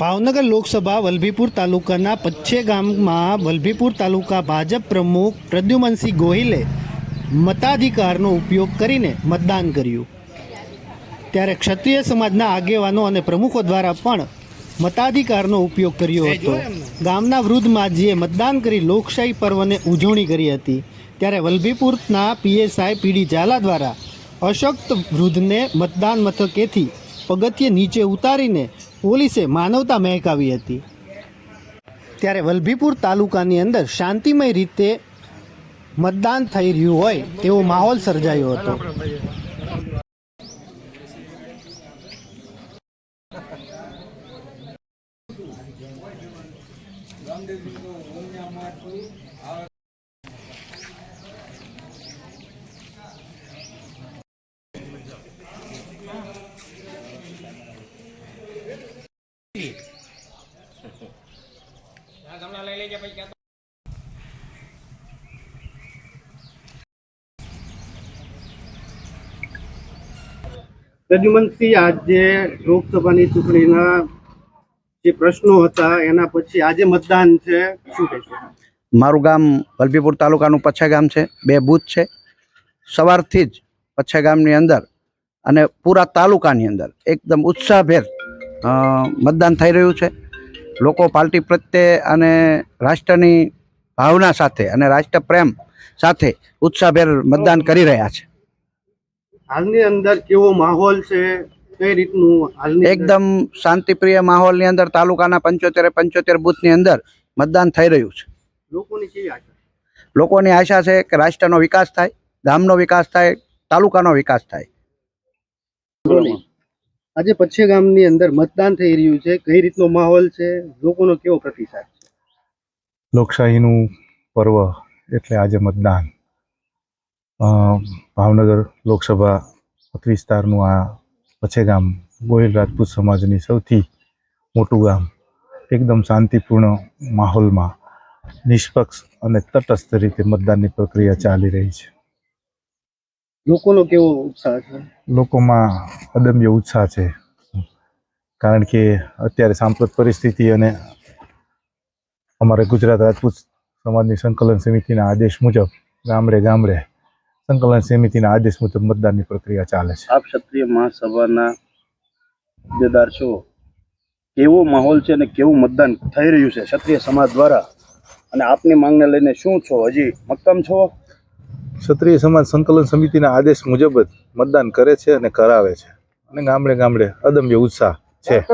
ભાવનગર લોકસભા વલભીપુર તાલુકાના પચ્છે ગામમાં વલભીપુર તાલુકા ભાજપ પ્રમુખ પ્રદ્યુમનસિંહ ગોહિલે મતાધિકારનો ઉપયોગ કરીને મતદાન કર્યું. ત્યારે ક્ષત્રિય સમાજના આગેવાનો અને પ્રમુખો દ્વારા પણ મતાધિકારનો ઉપયોગ કર્યો હતો. ગામના વૃદ્ધ માજીએ મતદાન કરી લોકશાહી પર્વને ઉજવણી કરી હતી. ત્યારે વલભીપુરના પીએસઆઈ પીડી ઝાલા દ્વારા અશક્ત વૃદ્ધને મતદાન મથકેથી પગથિયે નીચે ઉતારીને પોલીસે માનવતા મહેકાવી હતી. ત્યારે વલભીપુર તાલુકાની અંદર શાંતિમય રીતે મતદાન થઈ રહ્યું હોય તેવો માહોલ સર્જાયો હતો. પ્રદ્યુમનસિંહ આજે લોકસભાની ચૂંટણીના જે પ્રશ્નો હતા, એના પછી આજે મતદાન છે. શું કહેશો? મારું ગામ વલભીપુર તાલુકાનું પચ્છા ગામ છે. બે બૂથ છે. સવારથી જ પચ્છા ગામની અંદર અને પૂરા તાલુકાની અંદર એકદમ ઉત્સાહભેર મતદાન થઈ રહ્યું છે. લોકો પાર્ટી પ્રત્યે અને રાષ્ટ્રની ભાવના સાથે અને રાષ્ટ્ર પ્રેમ સાથે ઉત્સાહભેર મતદાન કરી રહ્યા છે. હાલની અંદર કેવો માહોલ છે કઈ રીતનું હાલની એકદમ શાંતિપ્રિય માહોલની અંદર તાલુકાના પંચોતેર પંચોતેર બૂથની અંદર મતદાન થઈ રહ્યું છે. લોકોની કેવી આશા લોકોની આશા છે કે રાષ્ટ્રનો વિકાસ થાય ગામનો વિકાસ થાય તાલુકાનો વિકાસ થાય. આજે પચ્છે ગામની અંદર મતદાન થઈ રહ્યું છે કઈ રીતનો માહોલ છે લોકોનો કેવો પ્રતિસાદ લોકશાહીનું પર્વ એટલે આજે મતદાન. ભાવનગર લોકસભા મત વિસ્તારનું આ પછે ગામ ગોહિલ રાજપૂત સમાજની સૌથી મોટું ગામ. એકદમ શાંતિપૂર્ણ માહોલમાં નિષ્પક્ષ અને તટસ્થ રીતે મતદાનની પ્રક્રિયા ચાલી રહી છે. લોકોનો કેવો ઉત્સાહ છે? લોકોમાં અદમ્ય ઉત્સાહ છે. કારણ કે અત્યારે સાંપ્રત પરિસ્થિતિ અને અમારે ગુજરાત રાજપૂત સમાજની સંકલન સમિતિના આદેશ મુજબ ગામડે ગામડે સંકલન સમિતિના આદેશ મુજબ મતદાનની પ્રક્રિયા ચાલે છે. આપ ક્ષત્રિય મહાસભાના હોદ્દેદાર છો. કેવો માહોલ છે અને કેવું મતદાન થઈ રહ્યું છે ક્ષત્રિય સમાજ દ્વારા? અને આપની માંગને લઈને શું છો? હજી મક્કમ છો? ક્ષત્રિય સમાજ સંકલન સમિતિના આદેશ મુજબ જ મતદાન કરે છે અને કરાવે છે. અને ગામડે ગામડે અદમ્ય ઉત્સાહ છે.